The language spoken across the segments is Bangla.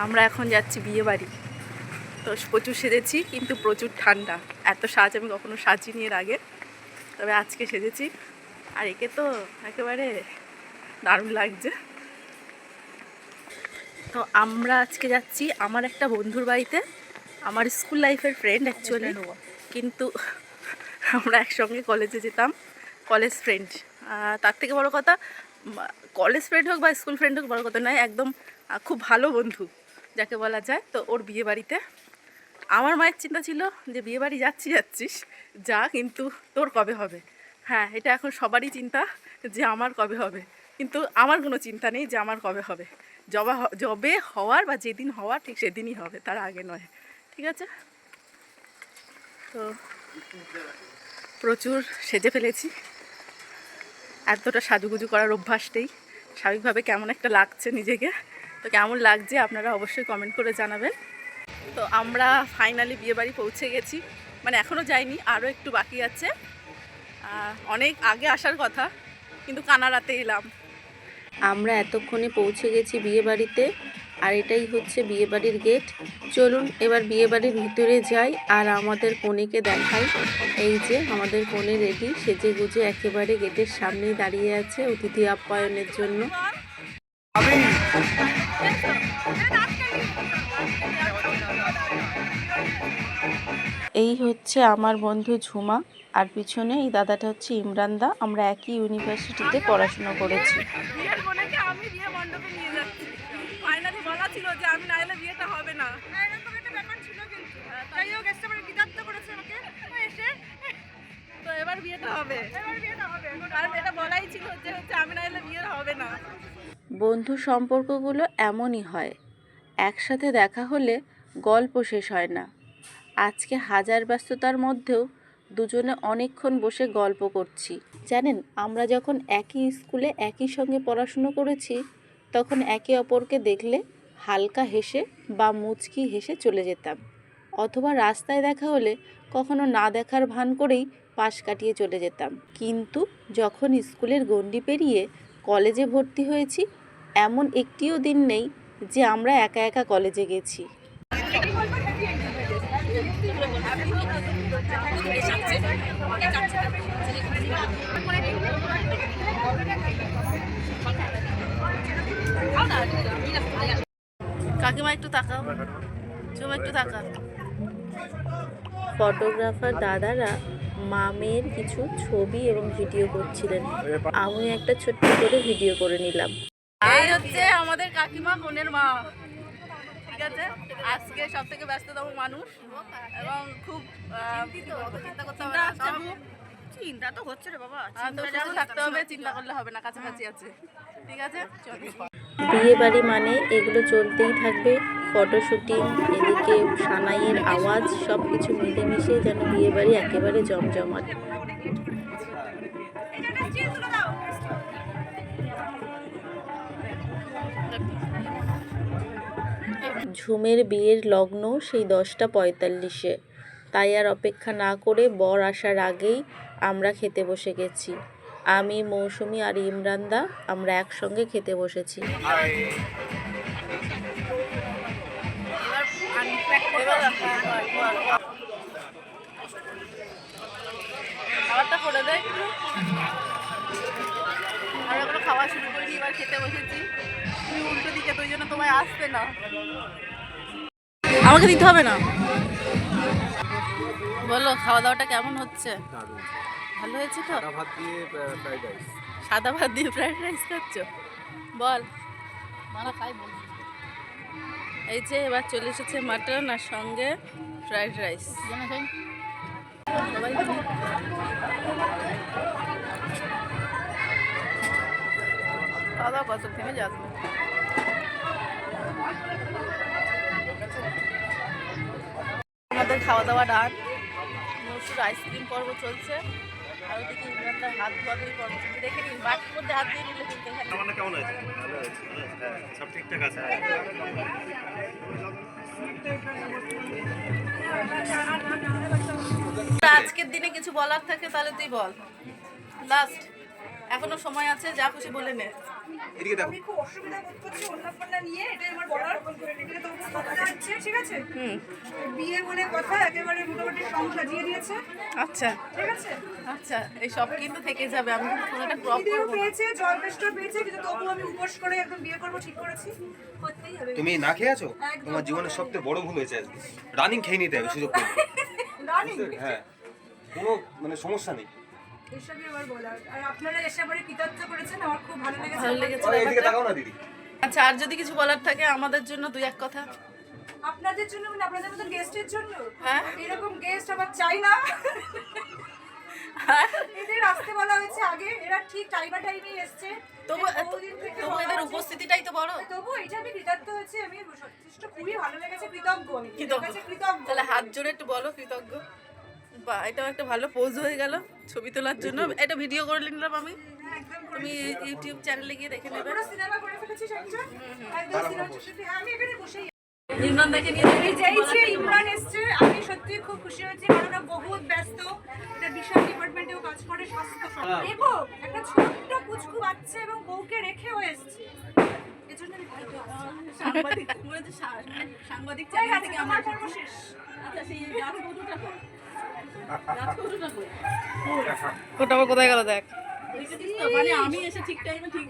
আমরা এখন যাচ্ছি বিয়ে বাড়ি তো প্রচুর সেজেছি কিন্তু প্রচুর ঠান্ডা। এত সাজ আমি কখনো সাজিনি এর আগে। তবে আজকে সেজেছি। আর একে তো একেবারে দারুণ লাগছে। তো আমরা আজকে যাচ্ছি আমার একটা বন্ধুর বাড়িতে। আমার স্কুল লাইফের ফ্রেন্ড অ্যাকচুয়ালি কিন্তু আমরা একসঙ্গে কলেজে যেতাম। কলেজ ফ্রেন্ড তার থেকে বড় কথা কলেজ ফ্রেন্ড হোক বা স্কুল ফ্রেন্ড হোক বড় কথা নয় একদম খুব ভালো বন্ধু। যাকে বলা যায়, তো ওর বিয়ে বাড়িতে আমার মায়ের চিন্তা ছিল যে বিয়ে বাড়ি যাচ্ছি, যাচ্ছিস, যা কিন্তু তোর কবে হবে? হ্যাঁ এটা এখন সবারই চিন্তা যে আমার কবে হবে। কিন্তু আমার কোনো চিন্তা নেই যে আমার কবে হবে। জবা যবে হওয়ার বা যেদিন হওয়ার ঠিক সেদিনই হবে, তার আগে নয়। ঠিক আছে? তো প্রচুর সেজে ফেলেছি। এতটা সাজুগুজু করার অভ্যাসটাই স্বাভাবিকভাবে কেমন একটা লাগছে নিজেকে। তো কেমন লাগছে আপনারা অবশ্যই কমেন্ট করে জানাবেন। তো আমরা ফাইনালি বিয়েবাড়ি পৌঁছে গেছি। মানে এখনও যাইনি আরও একটু বাকি আছে। অনেক আগে আসার কথা কিন্তু কানারাতে এলাম। আমরা এতক্ষণে পৌঁছে গেছি বিয়ে বাড়িতে আর এটাই হচ্ছে বিয়ে বাড়ির গেট চলুন এবার বিয়ে বাড়ির ভিতরে যাই আর আমাদের কনেকে দেখাই। এই যে আমাদের কনে রেডি সেজে গুজে একেবারে গেটের সামনেই দাঁড়িয়ে আছে অতিথি আপ্যায়নের জন্য। এই হচ্ছে আমার বন্ধু ঝুমা আর পিছনে এই দাদাটা হচ্ছে ইমরান দা। আমরা একই ইউনিভার্সিটিতে পড়াশোনা করেছি। বিয়ের বোনকে আমি বিয়ে মণ্ডপে নিয়ে যাচ্ছি। ফাইনালি বলা ছিল যে আমি না এলে বিয়েটা হবে না। এরকম একটা ব্যাপার ছিল কিন্তু যাই হোক এসে আমার কৃতার্থ করেছে আমাকে। ও এসে তো এবার বিয়েটা হবে। এবার বিয়েটা হবে। কারণ এটা বলাই ছিল যে হচ্ছে আমি না এলে বিয়ে হবে না। বন্ধু সম্পর্কগুলো এমনই হয়। একসাথে দেখা হলে গল্প শেষ হয় না। আজকে হাজার ব্যস্ততার মধ্যেও দুজনে অনেকক্ষণ বসে গল্প করছি। জানেন, আমরা যখন একই স্কুলে একই সঙ্গে পড়াশুনো করেছি, তখন একে অপরকে দেখলে হালকা হেসে বা মুচকি হেসে চলে যেতাম। অথবা রাস্তায় দেখা হলে কখনো না দেখার ভান করেই পাশ কাটিয়ে চলে যেতাম। কিন্তু যখন স্কুলের গণ্ডি পেরিয়ে কলেজে ভর্তি হয়েছি এমন একটিও দিন নেই যে আমরা একা একা কলেজে গেছি। কাকিমা, একটু তাকাও। একটু তাকা ফটোগ্রাফার দাদারা মামের কিছু ছবি এবং ভিডিও করছিলেন। আমি একটা ছোট্ট করে ভিডিও করে নিলাম। এই হচ্ছে আমাদের কাকিমা বোনের মা। ঠিক আছে? আজকে সব থেকে ব্যস্ততম মানুষ এবং খুব চিন্তা তো হচ্ছে রে বাবা সুস্থ থাকতে হবে চিন্তা করলে হবে না কাছাকাছি আছে। ঠিক আছে? বিয়ে বাড়ি মানে এগুলো চলতেই থাকবে ফটো শুটিং এদিকে সানাইয়ের আওয়াজ সব কিছু মিলেমিশে যেন বিয়ে বাড়ি একেবারে জমজমাট। ঝুমের বিয়ের লগ্ন সেই দশটা পঁয়তাল্লিশে। তাই আর অপেক্ষা না করে বর আসার আগেই আমরা খেতে বসে গেছি। আমি, মৌসুমি আর ইমরানদা আমরা একসঙ্গে খেতে বসেছি। খাবারটা করে দেয় একটু আমরা এখনও খাওয়া শুরু করিনি এবার খেতে বসেছি। তুমি উল্টো দিকে তো ওই জন্য তোমায় আসবে না। আমাকে দিতে হবে না? বলো খাওয়া দাওয়াটা কেমন হচ্ছে? ভালো হয়েছে তো? সাদা ভাত দিয়ে ফ্রাইড রাইস সাদা ভাত দিয়ে ফ্রাইড রাইস খাচ্ছ? বল। মারা খাই বল। এই যে এবার চলে এসেছে মাটন আর সঙ্গে ফ্রাইড রাইস সবাই খাওয়া দাওয়া কত থেমে আমাদের খাওয়া দাওয়া ডান মসুর আইসক্রিম পর্ব চলছে। আর ওদিকে ইমরানদার হাত ধোয়াধুয়ি পর্ব চলছে। দেখে নিন বাটির মধ্যে হাত দিয়ে নিলে কিন্তু এখানে কেমন হয়েছে? হ্যাঁ সব ঠিকঠাক আছে। আজকের দিনে কিছু বলার থাকে তাহলে তুই বল। লাস্ট এখনও সময় আছে যা খুশি বলে নে। এদিকে দেখো। আমি খুব অসুবিধা বোধ করছি অন্য ফোনটা নিয়ে এটাই আমার বলার। তো কথা যাচ্ছে ঠিক আছে? হুম। বিয়ে বলে কথা একেবারে মোটামুটি সং সাজিয়ে দিয়েছে। আচ্ছা। ঠিক আছে? আচ্ছা এই সব কিন্তু থেকে যাবে। আমি পুরোটা ক্রপ করব পেয়েছে জল পেয়েছে কিন্তু তবু আমি উপোস করে একদম বিয়ে করব ঠিক করেছি। করতেই হবে। তুমি না খেয়ে আছো? তোমার জীবনের সবথেকে বড় ভুল হয়েছে আজকে। রানিং খেয়ে নিতে হবে সুযোগ পেলে রানি হ্যাঁ। কোনো মানে সমস্যা নেই। এসবই আমার বলার। আর আপনারা এসে পরে কৃতজ্ঞ করেছেন আমার খুব ভালো লেগেছে ভালো লেগেছে ওরা এদিকে ব্যাপারটা। তাকাও না দিদি। আচ্ছা আর যদি কিছু বলার থাকে আমাদের জন্য দুই এক কথা। আপনাদের জন্য মানে আপনাদের মতন গেস্টের জন্য? হ্যাঁ। এরকম গেস্ট আবার চাই না। এদের আসতে বলা হয়েছে আগে এরা ঠিক টাইমা টাইমেই এসছে। তবু এদের উপস্থিতিটাই তো বড়। তবু এটা আমি কৃতার্থ হয়েছে আমি যথেষ্ট খুবই ভালো লেগেছে কৃতজ্ঞ আমি। কৃতজ্ঞ। কৃতজ্ঞ। তাহলে হাত জোড়ে একটু বলো কৃতজ্ঞ। বা এটাও একটা ভালো পোজ হয়ে গেল ছবি তোলার জন্য। এটা ভিডিও করে নিলাম আমি। হ্যাঁ, তুমি ইউটিউব চ্যানেলে গিয়ে দেখে নেবে। পুরো সিনেমা করে ফেলেছিস একটা একদম সিনেমা শুটিং আমি এখানে বসেই ইমরান নিয়ে দেখে এই যে ইমরান এসছে আমি সত্যি খুব খুশি হয়েছি কারণ বহুত ব্যস্ত। এটা বিশাল ডিপার্টমেন্টেও কাজ করে স্বাস্থ্য এবং একটা ছোট্ট কুচকু বাচ্চা এবং বউকে রেখেও এসছে। সাংবাদিক সাংবাদিক থেকে আমার শেষ আচ্ছা সেই গাছ ওটা আবার কোথায় গেল দেখ। মানে আমি এসে ঠিক টাইমে ঠিক।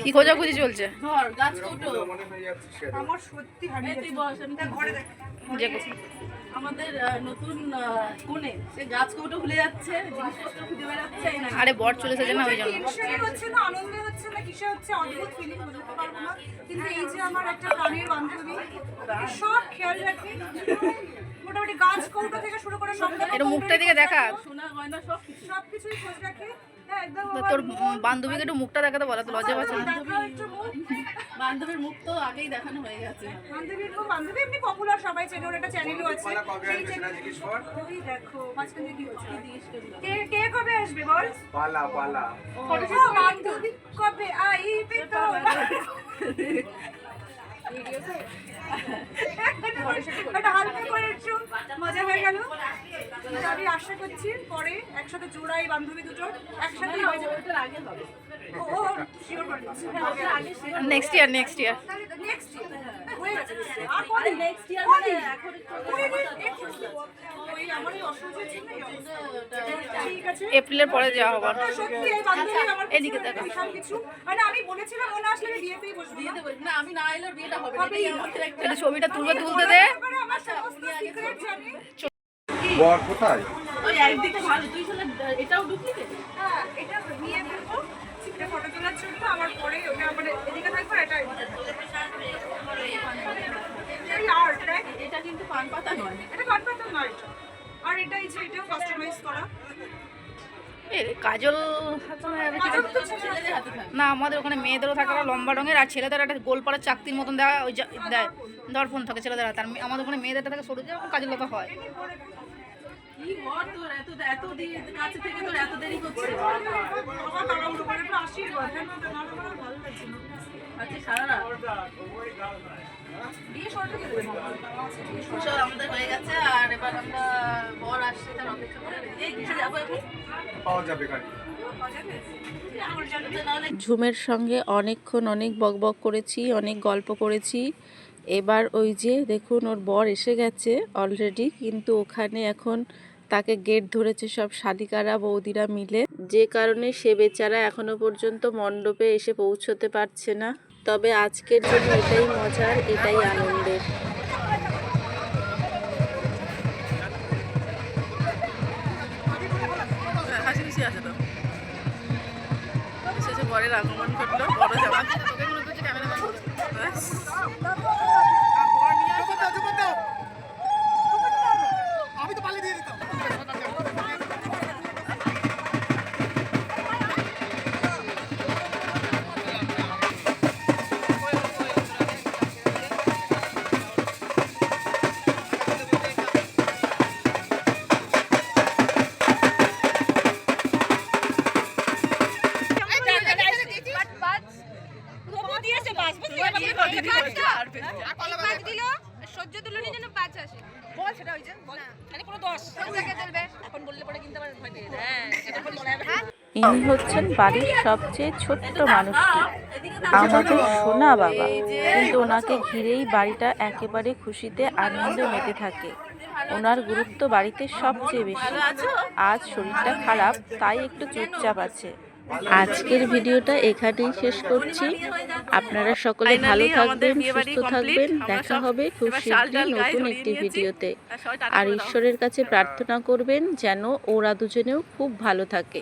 কি খোঁজাখুঁজি চলছে ধর গাছ। কৌটো মনে হয়ে যাচ্ছে সেটা আমার সত্যি ঘরে দেখ। আমাদের নতুন আহ, কোণে। সে গাছ কৌটো ভুলে যাচ্ছে জিনিসপত্র খুঁজে বেড়াচ্ছে আরে বর চলে এসেছে না ওই জন্য টেনশনই হচ্ছে না আনন্দে হচ্ছে না কিসে হচ্ছে অদ্ভুত ফিলিং বোঝাতে পারব না। কিন্তু এই যে আমার একটা প্রাণের বান্ধবী সব খেয়াল রাখি। মোটামুটি গাছ কৌটো থেকে শুরু করে সব এটা মুখটা দিকে দেখা। সোনা গয়না সব সব খোঁজ রাখে। হ্যাঁ তো তোর বান্ধবীকে একটু মুখটা দেখাতে বলা তো লজ্জা পাচ্ছে বান্ধবীর মুখ তো আগেই দেখানো হয়ে গেছে। বান্ধবীর মুখ, বান্ধবী এমনি পপুলার সবাই চেনে ওর একটা চ্যানেলও আছে। সেই জিজ্ঞেস দেখো মাঝখানে কি হচ্ছে? কে কে কবে আসবে বল? পালা পালা। ও, বান্ধবী। কবে আইবে তো মজা হয়ে গেল। আমি আশা করছি পরে একসাথে জোড়াই বান্ধবী দুটো একসাথে হয়ে যাবে। আগে হবে। ও। নেক্সট ইয়ার নেক্সট ইয়ার এপ্রিলের পরে যাওয়া হবে না, এদিকে দেখো। মানে আমি বলেছিলাম আসলে আমি বিয়েতেই বসবো না। না আমি না এলে বিয়েটা হবে না। এটা ছবিটা তুলবে তুলতে দে। বর কোথায় ওই একদিকে ভালো তুই তাহলে এটাও ডুপ্লিকেট হ্যাঁ, এটা নিয়ে ফেলব। এটা photo তোলার জন্য, আমার পরে ওটা আমার এদিকে থাকবে, এটা এদিকে থাকবে। এটাই art, right? এটা কিন্তু পান নয়। এটা পাটপাতা নয়। আর এটা এই যে এটাও কাস্টমাইজ করা। কাজল না, আমাদের ওখানে মেয়েদেরও থাকে লম্বা রঙের আর ছেলেদের একটা গোল পাড়া চাকতির মতন দেওয়া ওই দেয়। দর্পণ। থাকে ছেলেদের আর আমাদের ওখানে মেয়েদের থাকে সরু কাজল লতা হয়। কি ঘর তোর? এত এত দিয়ে কাছে থেকে তোর এত দেরি করছে। বাবা তাড়াহুড়ো করে একটু আশীর্বাদ। হ্যাঁ, না, না, না, না, ভালো লাগছে না। আচ্ছা সারা রাত বিয়ে শর্টে গেলে সব আমাদের হয়ে গেছে আর এবার আমরা বর আসছে তার অপেক্ষা করে এই কিসে যাব এখন? পাওয়া যাবে গাড়ি ঝুমের সঙ্গে অনেকক্ষণ অনেক বকবক করেছি অনেক গল্প করেছি। এবার ওই যে দেখুন, ওর বর এসে গেছে অলরেডি কিন্তু ওখানে এখন তাকে গেট ধরেছে সব শালিকারা, বৌদিরা মিলে। যে কারণে সে বেচারা এখনও পর্যন্ত মণ্ডপে এসে পৌঁছতে পারছে না। তবে আজকের জন্য এটাই মজার, এটাই আনন্দের। আগমন ঘটলো, বড় জামা সহ্য তুলনি যেন পাঁচ আসে। বল সেটা হয়েছে বল। মানে কোনো দশ। এখন বললে পরে কিন্তু আবার ভয় পেয়ে হ্যাঁ এটা বললে ইনি হচ্ছেন বাড়ির সবচেয়ে ছোট্ট মানুষটি। আমাদের সোনা বাবা। কিন্তু ওনাকে ঘিরেই বাড়িটা একেবারে খুশিতে আনন্দে মেতে থাকে। ওনার গুরুত্ব বাড়িতে সবচেয়ে বেশি। আজ শরীরটা খারাপ তাই একটু চুপচাপ আছে। আজকের ভিডিওটা এখানেই শেষ করছি। আপনারা সকলে ভালো থাকবেন সুস্থ থাকবেন। দেখা হবে খুব শীঘ্রই নতুন একটি। ভিডিওতে। আর। ঈশ্বরের কাছে প্রার্থনা করবেন যেন ওরা দুজনেও খুব ভালো থাকে।